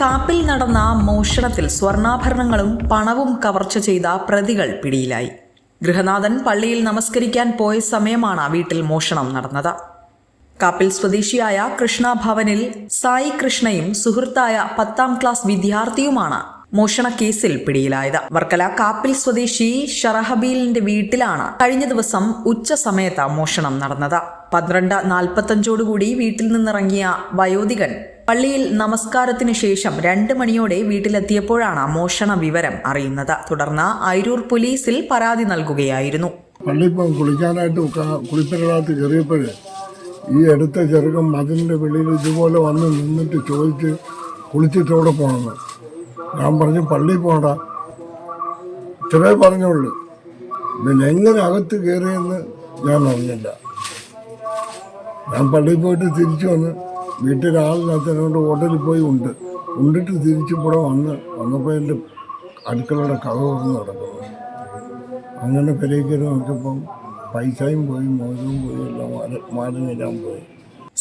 കാപ്പിൽ നടന്ന മോഷണത്തിൽ സ്വർണാഭരണങ്ങളും പണവും കവർച്ച ചെയ്ത പ്രതികൾ പിടിയിലായി. ഗൃഹനാഥൻ പള്ളിയിൽ നമസ്കരിക്കാൻ പോയ സമയമാണ് വീട്ടിൽ മോഷണം നടന്നത്. കാപ്പിൽ സ്വദേശിയായ കൃഷ്ണ ഭവനിൽ സായി കൃഷ്ണയും സുഹൃത്തായ പത്താം ക്ലാസ് വിദ്യാർത്ഥിയുമാണ് മോഷണ കേസിൽ പിടിയിലായത്. വർക്കല കാപ്പിൽ സ്വദേശി ഷറഹബീലിന്റെ വീട്ടിലാണ് കഴിഞ്ഞ ദിവസം ഉച്ച സമയത്ത് മോഷണം നടന്നത്. പന്ത്രണ്ട് നാൽപ്പത്തഞ്ചോടുകൂടി വീട്ടിൽ നിന്നിറങ്ങിയ വയോധികൻ പള്ളിയിൽ നമസ്കാരത്തിന് ശേഷം രണ്ട് മണിയോടെ വീട്ടിലെത്തിയപ്പോഴാണ് മോഷണ വിവരം അറിയുന്നത്. തുടർന്ന് അയിരൂർ പോലീസിൽ പരാതി നൽകുകയായിരുന്നു. പള്ളി കുളിക്കാനായിട്ട് കുളിപ്പരകത്ത് കയറിയപ്പോൾ ഈ അടുത്ത ചെറുക്കൻ മതിലിന്റെ വെളിയിൽ ഇതുപോലെ വന്ന് നിന്നിട്ട് ചോദിച്ച് കുളിച്ചിട്ട് എവിടെ ഞാൻ പറഞ്ഞു പള്ളി പോകണ്ട. ഇത്രേ പറഞ്ഞുള്ളൂ. പിന്നെ എങ്ങനെ അകത്ത് കയറിയെന്ന് ഞാൻ അറിഞ്ഞില്ല. ഞാൻ പള്ളിയിൽ പോയിട്ട് തിരിച്ചു വന്ന് വീട്ടിൽ ആളിനകത്തിനോട് ഹോട്ടലിൽ പോയി ഉണ്ട്. ഉണ്ടിട്ട് തിരിച്ചു ഇവിടെ വന്ന് വന്നപ്പോൾ എന്റെ അടുക്കളയുടെ കഥ തുറന്ന് നടക്കുന്നു. അങ്ങനെ പെരേക്കര് നോക്കിയപ്പം പൈസയും പോയി മോചനവും പോയി എല്ലാം മാറി മാറിഞ്ഞെല്ലാം പോയി.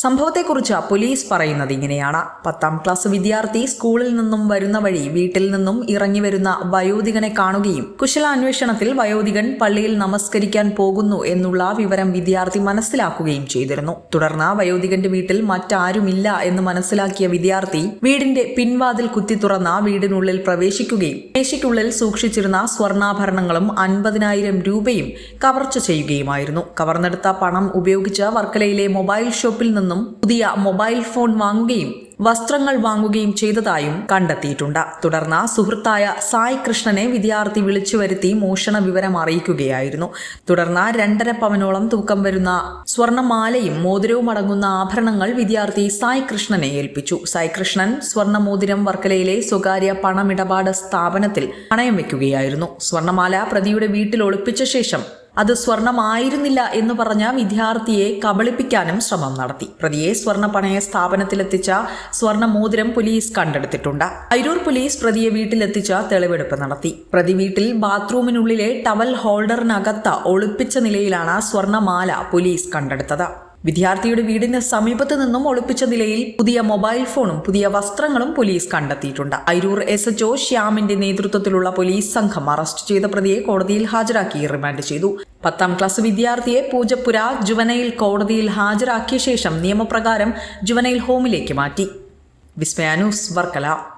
സംഭവത്തെക്കുറിച്ച് പോലീസ് പറയുന്നത് ഇങ്ങനെയാണ്. പത്താം ക്ലാസ് വിദ്യാർത്ഥി സ്കൂളിൽ നിന്നും വരുന്ന വഴി വീട്ടിൽ നിന്നും ഇറങ്ങി വരുന്ന വയോധികനെ കാണുകയും കുശലാന്വേഷണത്തിൽ വയോധികൻ പള്ളിയിൽ നമസ്കരിക്കാൻ പോകുന്നു എന്നുള്ള വിവരം വിദ്യാർത്ഥി മനസ്സിലാക്കുകയും ചെയ്തിരുന്നു. തുടർന്ന് വയോധികന്റെ വീട്ടിൽ മറ്റാരുമില്ല എന്ന് മനസ്സിലാക്കിയ വിദ്യാർത്ഥി വീടിന്റെ പിൻവാതിൽ കുത്തി തുറന്ന വീടിനുള്ളിൽ പ്രവേശിക്കുകയും മേശയ്ക്കുള്ളിൽ സൂക്ഷിച്ചിരുന്ന സ്വർണാഭരണങ്ങളും അൻപതിനായിരം രൂപയും കവർച്ച ചെയ്യുകയുമായിരുന്നു. കവർന്നെടുത്ത പണം ഉപയോഗിച്ച് വർക്കലയിലെ മൊബൈൽ ഷോപ്പിൽ നിന്നും പുതിയ മൊബൈൽ ഫോൺ വാങ്ങുകയും വസ്ത്രങ്ങൾ വാങ്ങുകയും ചെയ്തതായും കണ്ടെത്തിയിട്ടുണ്ട്. തുടർന്ന് സുഹൃത്തായ സായ് കൃഷ്ണനെ വിദ്യാർത്ഥി വിളിച്ചു വരുത്തി മോഷണ വിവരം അറിയിക്കുകയായിരുന്നു. തുടർന്ന് രണ്ടര പവനോളം തൂക്കം വരുന്ന സ്വർണമാലയും മോതിരവും അടങ്ങുന്ന ആഭരണങ്ങൾ വിദ്യാർത്ഥി സായ് കൃഷ്ണനെ ഏൽപ്പിച്ചു. സായ് കൃഷ്ണൻ സ്വർണ മോതിരം വർക്കലയിലെ സ്വകാര്യ പണമിടപാട് സ്ഥാപനത്തിൽ പണയം വെക്കുകയായിരുന്നു സ്വർണമാല പ്രതിയുടെ വീട്ടിൽ ഒളിപ്പിച്ച ശേഷം അത് സ്വർണമായിരുന്നില്ല എന്ന് പറഞ്ഞ വിദ്യാർത്ഥിയെ കബളിപ്പിക്കാനും ശ്രമം നടത്തി. പ്രതിയെ സ്വർണ പണയ സ്ഥാപനത്തിലെത്തിച്ച സ്വർണ മോതിരം പോലീസ് കണ്ടെടുത്തിട്ടുണ്ട്. അരൂർ പോലീസ് പ്രതിയെ വീട്ടിലെത്തിച്ച തെളിവെടുപ്പ് നടത്തി. പ്രതി വീട്ടിൽ ബാത്റൂമിനുള്ളിലെ ടവൽ ഹോൾഡറിനകത്ത് ഒളിപ്പിച്ച നിലയിലാണ് സ്വർണമാല പോലീസ് കണ്ടെടുത്തത്. വിദ്യാർത്ഥിയുടെ വീടിന് സമീപത്ത് നിന്നും ഒളിപ്പിച്ച നിലയിൽ പുതിയ മൊബൈൽ ഫോണും പുതിയ വസ്ത്രങ്ങളും പോലീസ് കണ്ടെത്തിയിട്ടുണ്ട്. അരൂർ എസ് എച്ച് ഒ ശ്യാമിന്റെ നേതൃത്വത്തിലുള്ള പോലീസ് സംഘം അറസ്റ്റ് ചെയ്ത പ്രതിയെ കോടതിയിൽ ഹാജരാക്കി റിമാൻഡ് ചെയ്തു. പത്താം ക്ലാസ് വിദ്യാർത്ഥിയെ പൂജപ്പുര ജുവനയിൽ കോടതിയിൽ ഹാജരാക്കിയ ശേഷം നിയമപ്രകാരം ജുവനയിൽ ഹോമിലേക്ക് മാറ്റി. വിസ്മയ ന്യൂസ് വർക്കല.